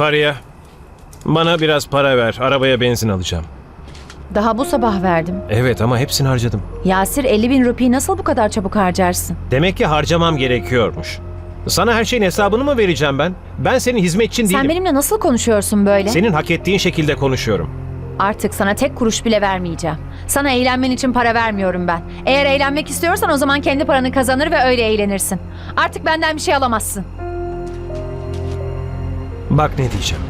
Fariye, bana biraz para ver. Arabaya benzin alacağım. Daha bu sabah verdim. Evet ama hepsini harcadım. Yasir 50 bin rupiyi nasıl bu kadar çabuk harcarsın? Demek ki harcamam gerekiyormuş. Sana her şeyin hesabını mı vereceğim ben? Ben senin hizmetçin değilim. Sen benimle nasıl konuşuyorsun böyle? Senin hak ettiğin şekilde konuşuyorum. Artık sana tek kuruş bile vermeyeceğim. Sana eğlenmen için para vermiyorum ben. Eğer eğlenmek istiyorsan o zaman kendi paranı kazanır ve öyle eğlenirsin. Artık benden bir şey alamazsın. Bak ne diyeceğim.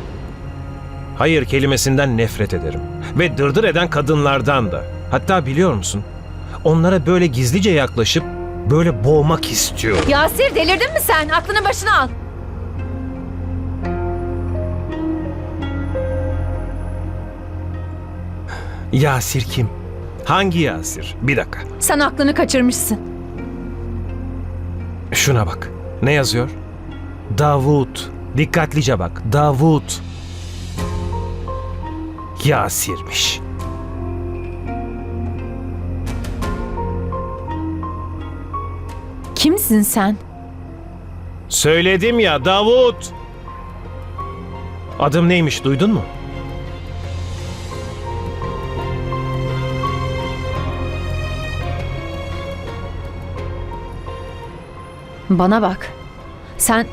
Hayır kelimesinden nefret ederim. Ve dırdır eden kadınlardan da. Hatta biliyor musun? Onlara böyle gizlice yaklaşıp böyle boğmak istiyorum. Yasir delirdin mi sen? Aklını başına al. Yasir kim? Hangi Yasir? Bir dakika. Sen aklını kaçırmışsın. Şuna bak. Ne yazıyor? Davut. Dikkatlice bak. Davut. Yasir'miş. Kimsin sen? Söyledim ya Davut. Adım neymiş duydun mu? Bana bak. Sen...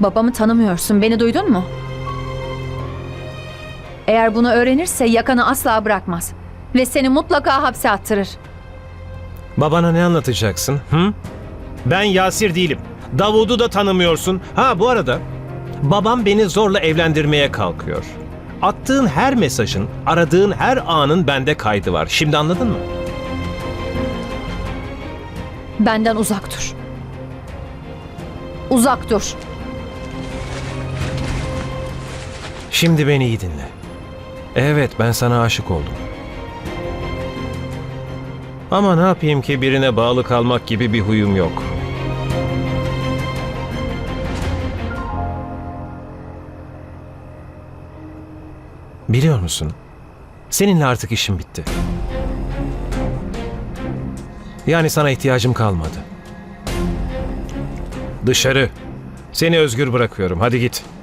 Babamı tanımıyorsun. Beni duydun mu? Eğer bunu öğrenirse yakanı asla bırakmaz. Ve seni mutlaka hapse attırır. Babana ne anlatacaksın? Hı? Ben Yasir değilim. Davud'u da tanımıyorsun. Ha bu arada babam beni zorla evlendirmeye kalkıyor. Attığın her mesajın, aradığın her anın bende kaydı var. Şimdi anladın mı? Benden uzak dur. Uzak dur. Şimdi beni iyi dinle. Evet ben sana aşık oldum. Ama ne yapayım ki birine bağlı kalmak gibi bir huyum yok. Biliyor musun? Seninle artık işim bitti. Yani sana ihtiyacım kalmadı. Dışarı. Seni özgür bırakıyorum. Hadi git.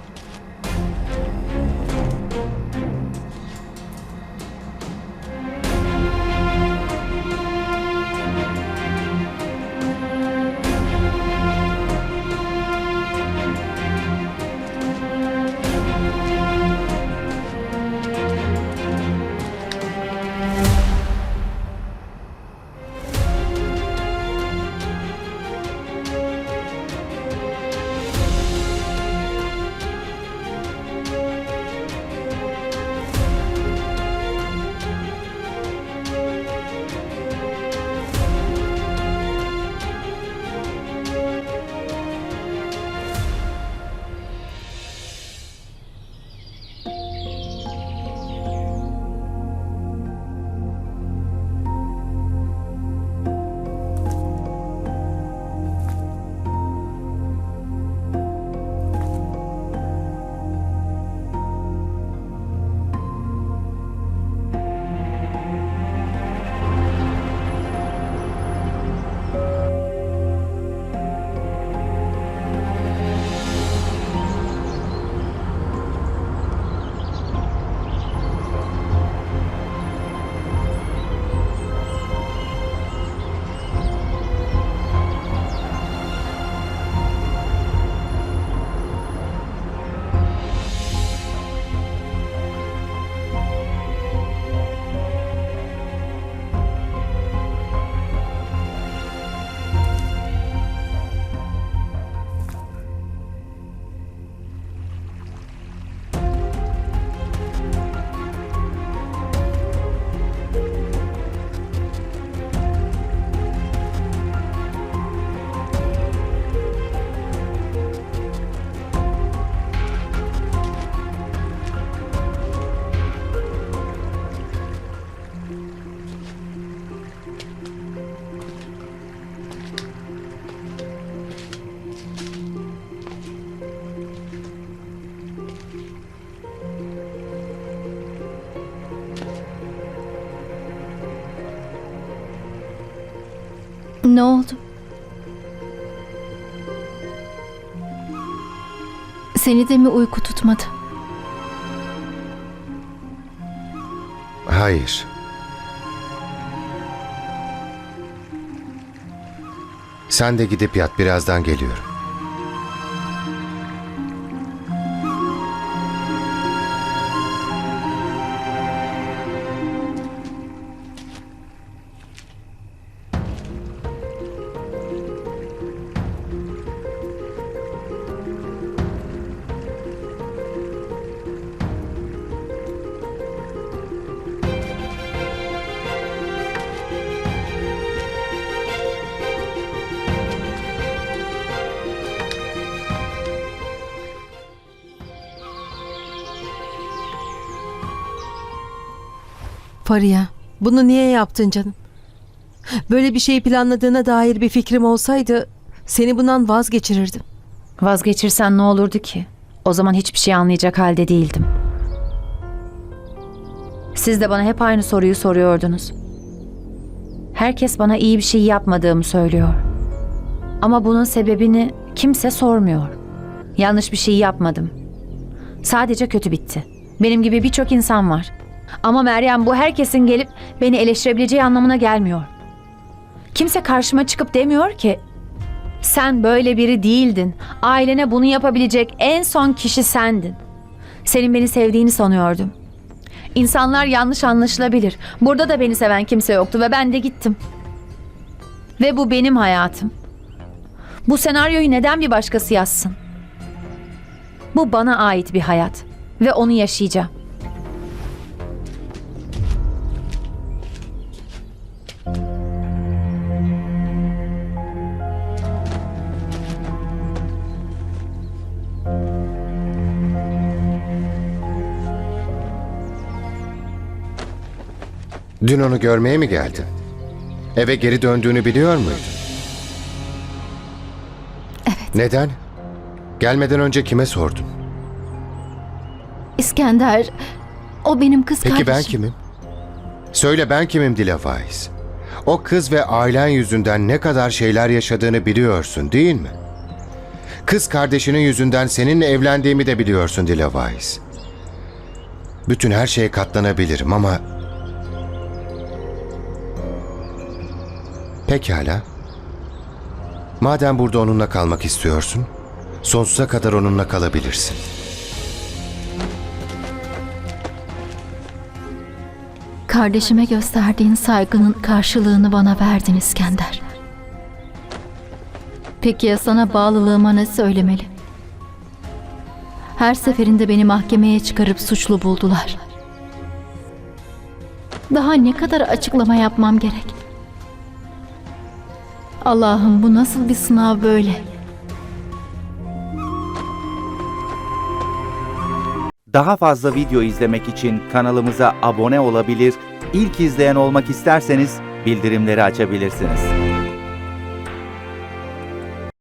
Ne oldu? Seni de mi uyku tutmadı? Hayır. Sen de gidip yat birazdan geliyorum. Fariye, bunu niye yaptın canım? Böyle bir şeyi planladığına dair bir fikrim olsaydı seni bundan vazgeçirirdim. Vazgeçirsen ne olurdu ki? O zaman hiçbir şey anlayacak halde değildim. Siz de bana hep aynı soruyu soruyordunuz. Herkes bana iyi bir şey yapmadığımı söylüyor. Ama bunun sebebini kimse sormuyor. Yanlış bir şey yapmadım. Sadece kötü bitti. Benim gibi birçok insan var. Ama Meryem bu herkesin gelip beni eleştirebileceği anlamına gelmiyor. Kimse karşıma çıkıp demiyor ki sen böyle biri değildin. Ailene bunu yapabilecek en son kişi sendin. Senin beni sevdiğini sanıyordum. İnsanlar yanlış anlaşılabilir. Burada da beni seven kimse yoktu ve ben de gittim. Ve bu benim hayatım. Bu senaryoyu neden bir başkası yazsın? Bu bana ait bir hayat ve onu yaşayacağım. Dün onu görmeye mi geldin? Eve geri döndüğünü biliyor muydun? Evet. Neden? Gelmeden önce kime sordun? İskender, o benim kız Peki ben kardeşim. kimim? Söyle ben kimim Dilavais? O kız ve ailen yüzünden ne kadar şeyler yaşadığını biliyorsun değil mi? Kız kardeşinin yüzünden seninle evlendiğimi de biliyorsun Dilavais. Bütün her şeye katlanabilirim ama... Pekala. Madem burada onunla kalmak istiyorsun, sonsuza kadar onunla kalabilirsin. Kardeşime gösterdiğin saygının karşılığını bana verdin İskender. Peki ya sana bağlılığıma ne söylemeli? Her seferinde beni mahkemeye çıkarıp suçlu buldular. Daha ne kadar açıklama yapmam gerek? Allah'ım bu nasıl bir sınav böyle? Daha fazla video izlemek için kanalımıza abone olabilir, ilk izleyen olmak isterseniz bildirimleri açabilirsiniz.